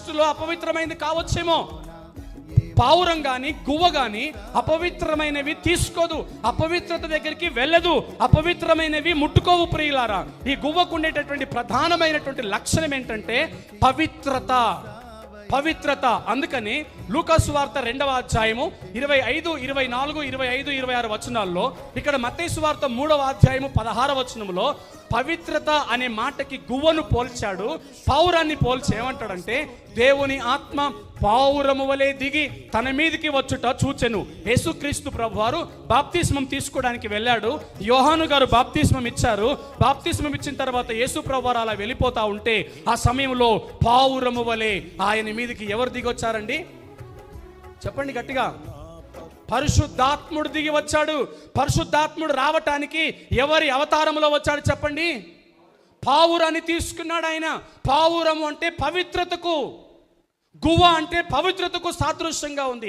దృష్టిలో అపవిత్రమైనది కావచ్చేమో. పావురం గాని గువ్వ గాని అపవిత్రమైనవి తీసుకోదు. అపవిత్రత దగ్గరికి వెళ్ళదు. అపవిత్రమైనవి ముట్టుకోవు ప్రియులారా. ఈ గువ్వకు ఉండేటటువంటి ప్రధానమైనటువంటి లక్షణం ఏంటంటే పవిత్రత. పవిత్రత. అందుకని లూకాసు వార్త రెండవ అధ్యాయము ఇరవై ఐదు ఇరవై నాలుగు ఇరవై ఐదు ఇరవై ఆరు వచనాల్లో ఇక్కడ మత్తయి వార్త మూడవ అధ్యాయము పదహార వచనములో పవిత్రత అనే మాటకి గువ్వను పోల్చాడు. పావురాన్ని పోల్చి ఏమంటాడంటే దేవుని ఆత్మ పావురము వలె దిగి తన మీదికి వచ్చుట చూచెను. యేసుక్రీస్తు ప్రభు వారు బాప్తిస్మం తీసుకోవడానికి వెళ్ళాడు. యోహాను గారు బాప్తిస్మం ఇచ్చారు. బాప్తిస్మం ఇచ్చిన తర్వాత యేసు ప్రభు వారు అలా వెళ్ళిపోతా ఉంటే ఆ సమయంలో పావురము వలె ఆయన మీదికి ఎవరు దిగొచ్చారండి? చెప్పండి గట్టిగా. పరిశుద్ధాత్ముడు దిగి వచ్చాడు. పరిశుద్ధాత్ముడు రావటానికి ఎవరి అవతారంలో వచ్చాడు చెప్పండి? పావురాన్ని తీసుకున్నాడు ఆయన. పావురము అంటే పవిత్రతకు గువ్వ అంటే పవిత్రతకు సాదృశ్యంగా ఉంది.